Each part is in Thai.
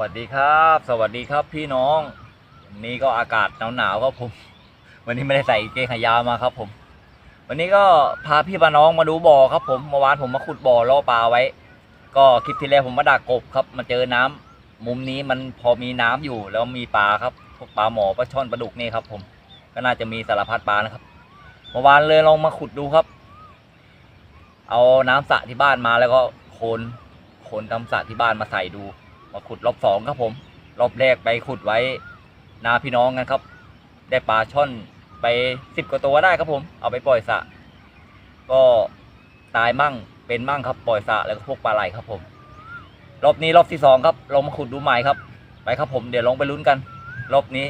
วัสดีครับ สวัสดีครับพี่น้องวันนี้ก็อากาศหนาวๆครับผม วันนี้ไม่ได้ใส่เกงขายาวมาครับผม วันนี้ก็พาพี่พาน้องมาดูบ่อครับผมเมื่อวานผมมาขุดบ่อล่อปลาไว้ ก็คลิปที่แล้วผมมาดักกบครับ มาเจอน้ำมุมนี้มันพอมีน้ำอยู่แล้วมีปลาครับพวกปลาหมอปลาช่อนปลาดุกนี่ครับ ผม ก็น่าจะมีสารพัดปลานะครับเมื่อวานเลยลองมาขุดดูครับ เอาน้ำสระที่บ้านมาแล้วก็โคนโคนทำสระที่บ้านมาใส่ดู มาขุดรอบสองครับผม รอบแรกไปขุดไว้นาพี่น้องกันครับ ได้ปลาช่อนไปสิบกว่าตัวได้ครับผม เอาไปปล่อยสะ ก็ตายมั่งเป็นมั่งครับปล่อยสะแล้วก็พวกปลาไหลครับผม รอบนี้รอบที่สองครับลองมาขุดดูใหม่ครับ ไปครับผมเดี๋ยวลองไปลุ้นกัน รอบนี้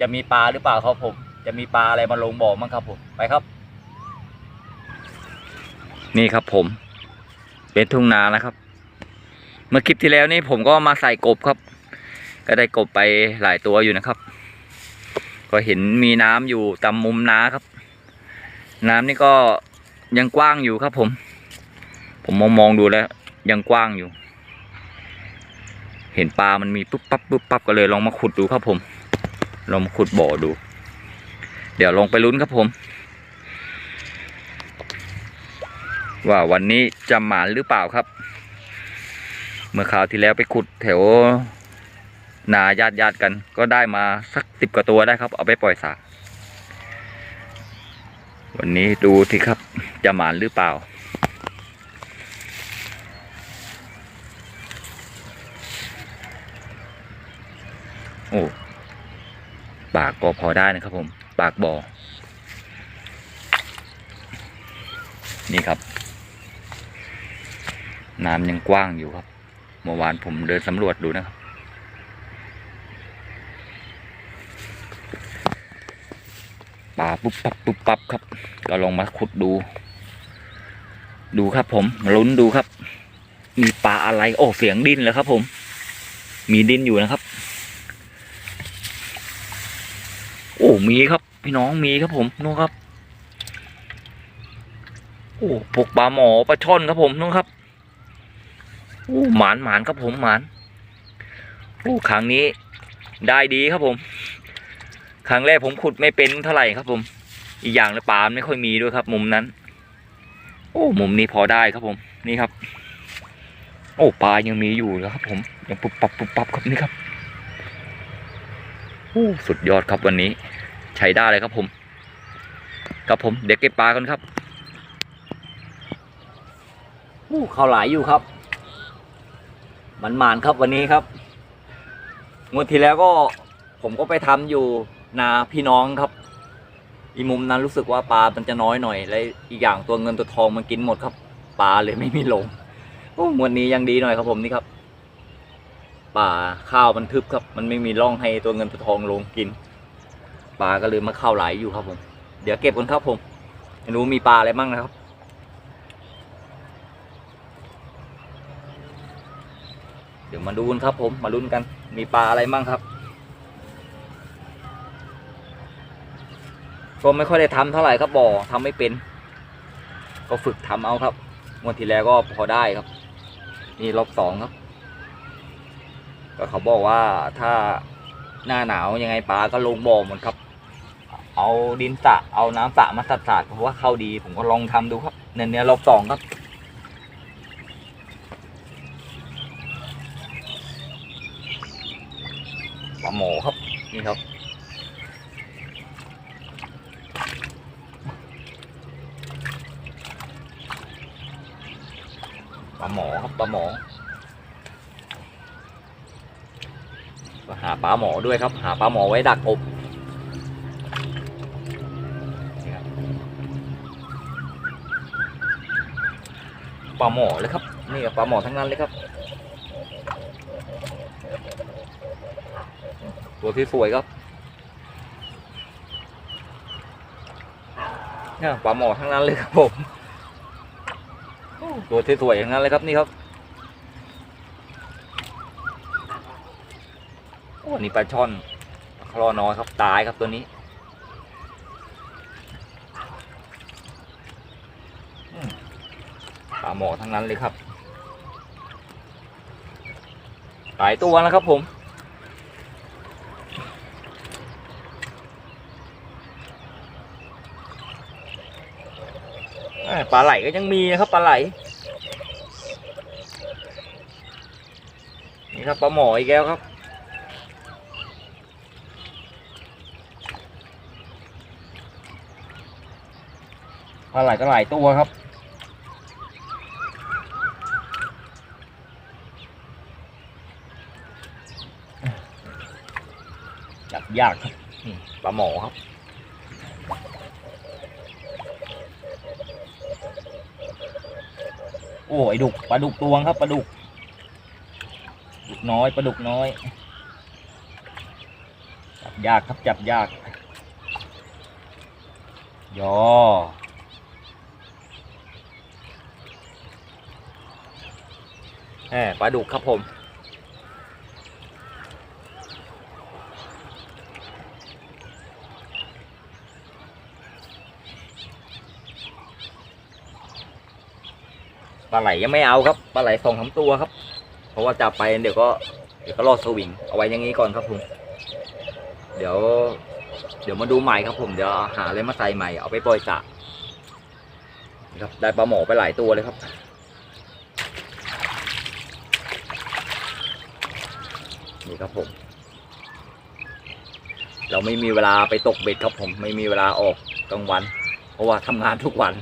จะมีปลาหรือเปล่าครับผม จะมีปลาอะไรมาลงบ่อมั้งครับผมไปครับ นี่ครับผม เป็นทุ่งนานะครับ เมื่อคลิปที่แล้วนี่ผมก็มาใส่กบครับ ก็ได้กบไปหลายตัวอยู่นะครับ ก็เห็นมีน้ำอยู่ตามมุมน้าครับ น้ำนี่ก็ยังกว้างอยู่ครับ ผม ผมมองมองดูแล้ว ยังกว้างอยู่ เห็นปลามันมีปุ๊บปั๊บปุ๊บปั๊บก็เลยลองมาขุดดูครับผม ลองมาขุดบ่อดู เดี๋ยวลองไปลุ้นครับผม ว่าวันนี้จะหมานหรือเปล่าครับ เมื่อคราวที่แล้วไปขุดแถวนาญาติญาติกัน ก็ได้มาสักสิบกว่าตัวได้ครับ เอาไปปล่อยสระวันนี้ดูสิครับจะหมานหรือเปล่า โอ้ปากก็พอได้นะครับผม ปากบ่อนี่ครับ น้ำยังกว้างอยู่ครับ เมื่อวานผมเดินสำรวจดูนะครับ ป่าปุ๊บปับปุ๊บปับครับ ก็ลองมาขุดดู ดูครับผมลุ้นดูครับ มีปลาอะไร โอ้เสียงดินแล้วครับ ผม มีดินอยู่นะครับ โอ้มีครับ พี่น้องมีครับผมนู่นครับโอ้พวกปลาหมอปลาช่อนครับผมนู่นครับ โอ้หมานหมานครับผมหมานโอ้ครั้งนี้ได้ดีครับผม ครั้งแรกผมขุดไม่เป็นเท่าไหร่ครับผม อีกอย่างเลยปลาไม่ค่อยมีด้วยครับ มุมนั้น โอ้มุมนี้พอได้ครับผมนี่ครับ โอ้ปลายังมีอยู่นะครับ ผมยังปุบปับปุบปับครับนี่ครับโอ้สุดยอดครับวันนี้ ใช้ได้เลยครับผม ครับผมเด็กเก็บปลากันครับโอ้เขาหลายอยู่ครับ มันหมานครับวันนี้ครับงวดที่แล้วก็ผมก็ไปทำอยู่นาพี่น้องครับ อีมุมนั้นรู้สึกว่าปลามันจะน้อยหน่อย และอีกอย่างตัวเงินตัวทองมันกินหมดครับ ปลาเลยไม่มีลงโอ้วดนี้ยังดีหน่อยครับผมนี่ครับป่าข้าวมันทึบครับ มันไม่มีร่องให้ตัวเงินตัวทองลงกินปลาก็เลยมาเข้าไหลอยู่ครับผม เดี๋ยวเก็บกันครับผมไม่รู้มีปลาอะไรบ้างนะครับ เดี๋ยวมาดูกันครับผมมาลุ้นกัน มีปลาอะไรบ้างครับ ก็ไม่ค่อยได้ทำเท่าไหร่ครับบ่อทำไม่เป็น ก็ฝึกทำเอาครับงวดที่แล้วก็พอได้ครับ นี่รอบสองครับ ก็เขาบอกว่าถ้าหน้าหนาวยังไงปลาก็ลงบ่อหมดครับ เอาดินสะเอาน้ำสะมาสัดสาดเพราะว่าเข้าดี ผมก็ลองทำดูครับเนี่ยเนี่ยรอบสองครับ ปลาหมอครับ นี่ครับ ปลาหมอครับปลาหมอก็หาปลาหมอด้วยครับ หาปลาหมอไว้ดักอบนี่ครับปลาหมอเลยครับ นี่กับปลาหมอทั้งนั้นเลยครับ ตัวที่สวยครับเนี่ยปลาหมอทั้งนั้นเลยครับผมตัวที่สวยอย่างนั้นเลยครับนี่ครับโอ้นี่ปลาช่อนคลอน้อยครับตายครับตัวนี้อืมปลาหมอทั้งนั้นเลยครับ หลายตัวนะครับผม ปลาไหลก็ยังมีนะครับปลาไหลนี่ครับปลาหมออีกแล้วครับ ปลาไหลก็หลายตัวครับจับยากครับปลาหมอครับ โอ้ไอดุกปลาดุกตวงครับปลาดุกดุกน้อยปลาดุกน้อย จับยากครับจับยากยอแหมปลาดุกครับผม ปลาไหลยังไม่เอาครับปลาไหลสองสาตัวครับ เพราะว่าจับไปเดี๋ยวก็เดี๋ยวก็รอดสวิงเอาไว้อย่างนี้ก่อนครับผม เดี๋ยว เดี๋ยวมาดูใหม่ครับผมเดี๋ยวหาอะไรมาใส่ใหม่เอาไปปล่อยสระนะครับได้ปลาหมอไปหลายตัวเลยครับนี่ครับผม เราไม่มีเวลาไปตกเบ็ดครับผม ไม่มีเวลาออกกลางวัน เพราะว่าทำงานทุกวัน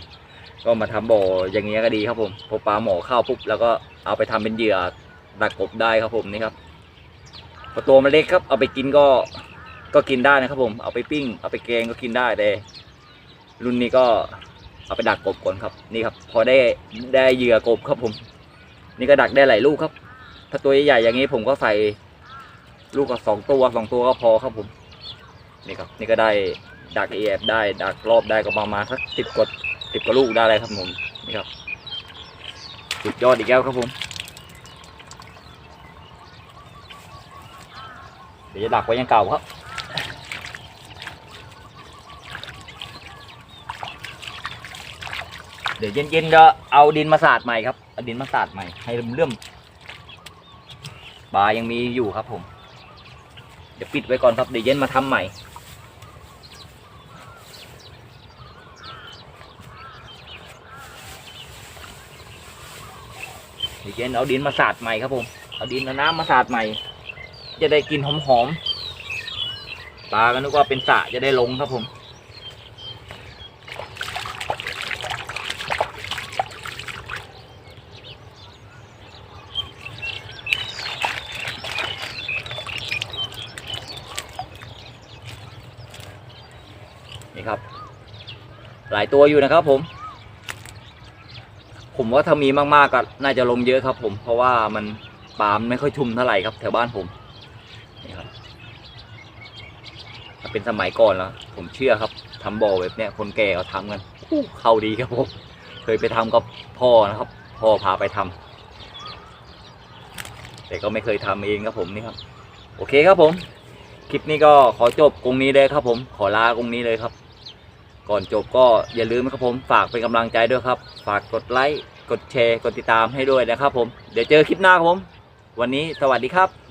ก็มาทำบ่ออย่างเงี้ยก็ดีครับผมพอปลาหมอเข้าปุ๊บแล้วก็เอาไปทำเป็นเหยื่อดักกบได้ครับผมนี่ครับพอตัวมันเล็กครับ เอาไปกินก็ก็กินได้นะครับผมเอาไปปิ้ง เอาไปแกงก็กินได้แต่รุ่นนี้ก็เอาไปดักกบก่อนครับ นี่ครับ พอได้ได้เหยื่อกบครับผม นี่ก็ดักได้หลายลูกครับ ถ้าตัวใหญ่ๆอย่างนี้ผมก็ใส่ลูกก็สองตัวสองตัวก็พอครับผม นี่ครับ นี่ก็ได้ดักเอฟได้ดักรอบได้ก็ประมาณสักสิบกว่า สิบกว่าลูกได้เลยครับผมนี่ครับสุดยอดอีกแล้วครับผมเดี๋ยวจะดักไว้ยังเก่าครับเดี๋ยวเย็นๆจะเอาดินมาสาดใหม่ครับเอาดินมาสาดใหม่ให้เลื่อมปลายังมีอยู่ครับผม เดี๋ยวปิดไว้ก่อนครับเดี๋ยวเย็นมาทำใหม่ เย็นเอาดินมาสาดใหม่ครับผม เอาดินเอาน้ำมาสาดใหม่ จะได้กินหอมๆปลาก็นึกว่าเป็นสะจะได้ลงครับผมนี่ครับ หลายตัวอยู่นะครับผม ผมว่าถ้ามีมากๆก็น่าจะลมเยอะครับผมเพราะว่ามันปลามไม่ค่อยชุ่มเท่าไหร่ครับแถวบ้านผมนี่ครับถ้าเป็นสมัยก่อนแล้วผมเชื่อครับทำบ่อแบบเนี้ยคนแก่เขาทำกันเข้าดีครับผมเคยไปทำกับพ่อนะครับ พ่อพาไปทำแต่ก็ไม่เคยทำเองครับผมนี่ครับ โอเคครับผม คลิปนี้ก็ขอจบตรงนี้เลยครับผม ขอลาตรงนี้เลยครับ ก่อนจบก็อย่าลืมนะครับผมฝากเป็นกำลังใจด้วยครับ ฝากกดไลค์กดแชร์กดติดตามให้ด้วยนะครับผมเดี๋ยวเจอคลิปหน้าครับผม วันนี้สวัสดีครับ